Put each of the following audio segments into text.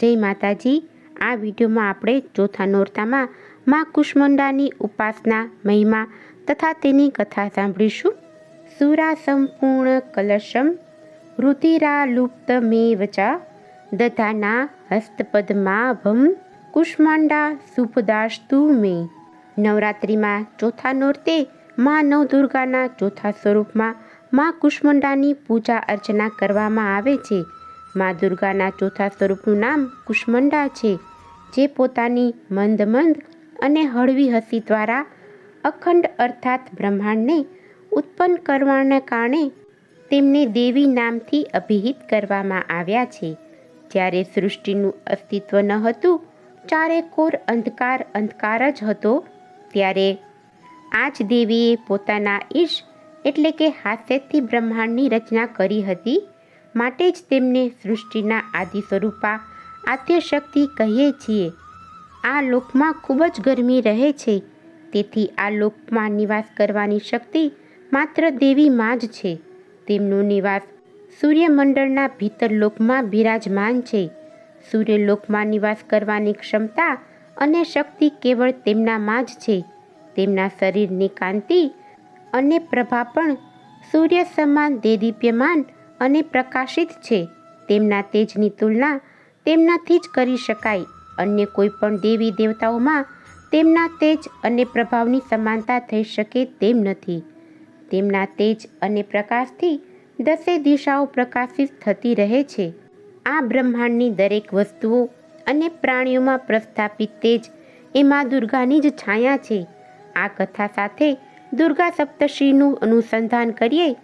જય માતાજી. આ વિડીયોમાં આપણે ચોથા નોરતામાં મા કુષ્મંડાની ઉપાસના, મહિમા તથા તેની કથા સાંભળીશું. સુરા સંપૂર્ણ કલશમ રુધિરાલુપ્ત મે વચા દધાના હસ્તપદ્માભમ કુષ્માંડા શુભદાસ્તુ મે. નવરાત્રિમાં ચોથા નોરતે મા નવદુર્ગાના ચોથા સ્વરૂપમાં મા કુષ્મંડાની પૂજા અર્ચના કરવામાં આવે છે. મા દુર્ગાના ચોથા સ્વરૂપનું નામ કુષ્મંડા છે, જે પોતાની મંદ મંદ અને હળવી હસી દ્વારા અખંડ અર્થાત બ્રહ્માંડને ઉત્પન્ન કરવાના કારણે તેમને દેવી નામથી અભિહિત કરવામાં આવ્યા છે. જ્યારે સૃષ્ટિનું અસ્તિત્વ ન હતું, ચારે કોર અંધકાર અંધકાર જ હતો, ત્યારે આ જ દેવીએ પોતાના ઈશ એટલે કે હાસ્યથી બ્રહ્માંડની રચના કરી હતી. માટે જ તેમને સૃષ્ટિના આદિ સ્વરૂપા આદ્યશક્તિ કહીએ છીએ. આ લોકમાં ખૂબ જ ગરમી રહે છે. તેથી આ લોકમાં નિવાસ કરવાની શક્તિ માત્ર દેવીમાં જ છે. તેમનો નિવાસ સૂર્યમંડળના ભીતર લોકમાં બિરાજમાન છે. સૂર્યલોકમાં નિવાસ કરવાની ક્ષમતા અને શક્તિ કેવળ તેમનામાં જ છે. તેમના શરીરની કાંતિ અને પ્રભા પણ સૂર્ય સમાન દેદીપ્યમાન અને પ્રકાશિત છે. તેમના તેજની તુલના તેમનાથી જ કરી શકાય. અન્ય કોઈ પણ દેવી દેવતાઓમાં તેમના તેજ અને પ્રભાવની સમાનતા થઈ શકે તેમ નથી. તેમના તેજ અને પ્રકાશથી દસે દિશાઓ પ્રકાશિત થતી રહે છે. આ બ્રહ્માંડની દરેક વસ્તુઓ અને પ્રાણીઓમાં પ્રસ્થાપિત તેજ એ મા દુર્ગાની જ છાયા છે. આ કથા સાથે દુર્ગા સપ્તશીનું અનુસંધાન કરીએ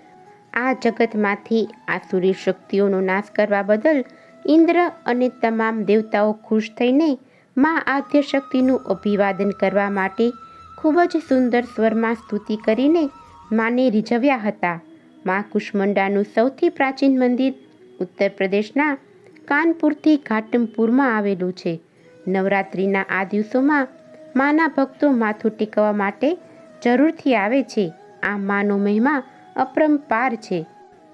આ જગતમાંથી આસુરી શક્તિઓનો નાશ કરવા બદલ ઇન્દ્ર અને તમામ દેવતાઓ ખુશ થઈને મા આદ્ય શક્તિનું અભિવાદન કરવા માટે ખૂબ જ સુંદર સ્વરમાં સ્તુતિ કરીને માને રીઝવ્યા હતા. મા કુષ્મંડાનું સૌથી પ્રાચીન મંદિર ઉત્તર પ્રદેશના કાનપુરથી ઘાટમપુરમાં આવેલું છે. નવરાત્રિના આ દિવસોમાં માના ભક્તો માથું ટેકવવા માટે જરૂરથી આવે છે. આ માનો મહિમા અપરંપાર છે.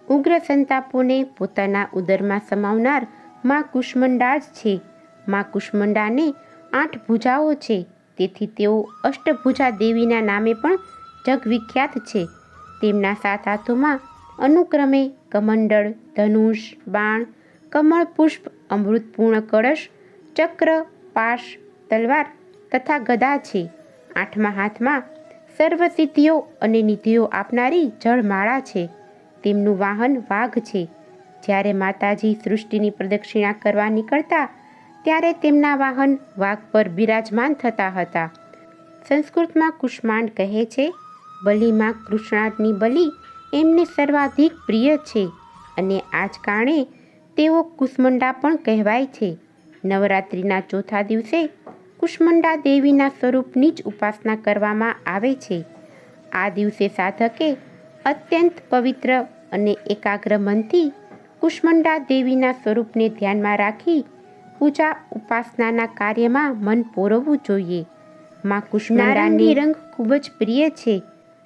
ઉગ્ર સંતાપોને પોતાના ઉદરમાં સમાવનાર મા કુષ્મંડા જ છે. મા કુષ્મંડાને આઠ ભુજાઓ છે. તેથી તેઓ અષ્ટભુજા દેવીના નામે પણ જગવિખ્યાત છે. તેમના સાત હાથોમાં અનુક્રમે કમંડળ, ધનુષ, બાણ, કમળ પુષ્પ અમૃતપૂર્ણ કળશ, ચક્ર પાશ તલવાર તથા ગદા છે. આઠમા હાથમાં સર્વસિદ્ધિઓ અને નિધિઓ આપનારી જળમાળા છે. તેમનું વાહન વાઘ છે. જ્યારે માતાજી સૃષ્ટિની પ્રદક્ષિણા કરવા નીકળતા, ત્યારે તેમના વાહન વાઘ પર બિરાજમાન થતા હતા. સંસ્કૃતમાં કુષ્માંડ કહે છે, બલિમાં કૃષ્ણાટની બલિ એમને સર્વાધિક પ્રિય છે. અને આ જ કારણે તેઓ કુષ્મંડા પણ કહેવાય છે. નવરાત્રિના ચોથા દિવસે કુષ્મંડા દેવીના સ્વરૂપની જ ઉપાસના કરવામાં આવે છે. આ દિવસે સાધકે અત્યંત પવિત્ર અને એકાગ્ર મનથી કુષ્મંડા દેવીના સ્વરૂપને ધ્યાનમાં રાખી પૂજા ઉપાસનાના કાર્યમાં મન પોરવવું જોઈએ. માં કુષ્મંડાની રંગ ખૂબ જ પ્રિય છે.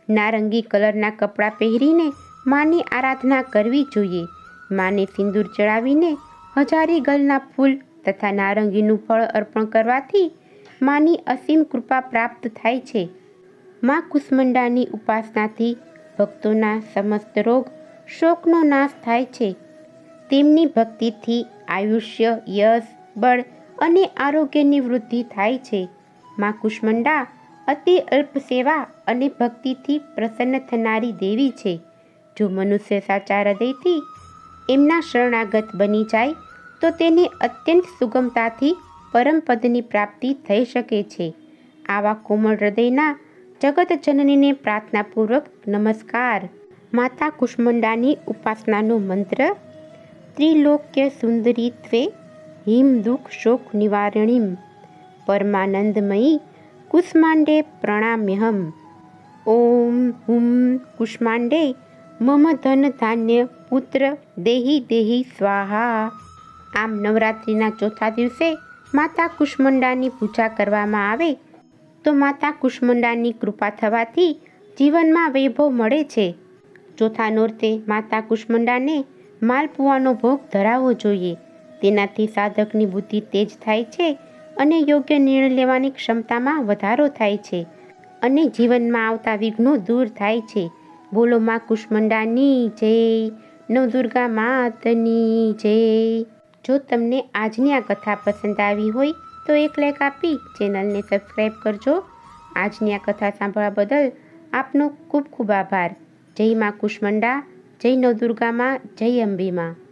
નારંગી કલરના કપડાં પહેરીને માની આરાધના કરવી જોઈએ. માને સિંદૂર ચડાવીને હજારી ગલના ફૂલ તથા નારંગીનું ફળ અર્પણ કરવાથી માની અસીમ કૃપા પ્રાપ્ત થાય છે. મા કુષ્મંડાની ઉપાસનાથી ભક્તોના સમસ્ત રોગ, શોકનો નાશ થાય છે. તેમની ભક્તિથી આયુષ્ય, યશ, બળ અને આરોગ્યની વૃદ્ધિ થાય છે. મા કુષ્મંડા અતિ અલ્પ સેવા અને ભક્તિથી પ્રસન્ન થનારી દેવી છે. જો મનુષ્ય સાચા હૃદયથી એમના શરણાગત બની જાય, તો તેને અત્યંત સુગમતાથી પરમપદની પ્રાપ્તિ થઈ શકે છે. આવા કોમળ હૃદયના જગતજનનીને પ્રાર્થનાપૂર્વક નમસ્કાર. માતા કુષ્મંડાની ઉપાસનાનો મંત્ર, ત્રિલોક્ય સુંદરીત્વે હિમ દુઃખ શોક નિવારણીમ, પરમાનંદમયી કુષ્માંડે પ્રણામ્યહમ. ઓમ હુમ કુષ્માંડે મમ ધન ધાન્ય પુત્ર દેહી દેહી સ્વાહા. આમ નવરાત્રિના ચોથા દિવસે માતા કુષ્મંડાની પૂજા કરવામાં આવે, તો માતા કુષ્મંડાની કૃપા થવાથી જીવનમાં વૈભવ મળે છે. ચોથા નોરતે માતા કુષ્મંડાને માલપુઆનો ભોગ ધરાવવો જોઈએ. તેનાથી સાધકની બુદ્ધિ તેજ થાય છે અને યોગ્ય નિર્ણય લેવાની ક્ષમતામાં વધારો થાય છે અને જીવનમાં આવતા વિઘ્નો દૂર થાય છે. બોલો માં કુષ્મંડાની જય, નવદુર્ગા માતની જય. જો તમને આજની આ કથા પસંદ આવી હોય તો એક લાઈક આપી ચેનલને સબસ્ક્રાઈબ કરજો. આજની આ કથા સાંભળવા બદલ આપનો ખૂબ ખૂબ આભાર. જય માં કુષ્મંડા જય નવદુર્ગામાં, જય અંબેમાં.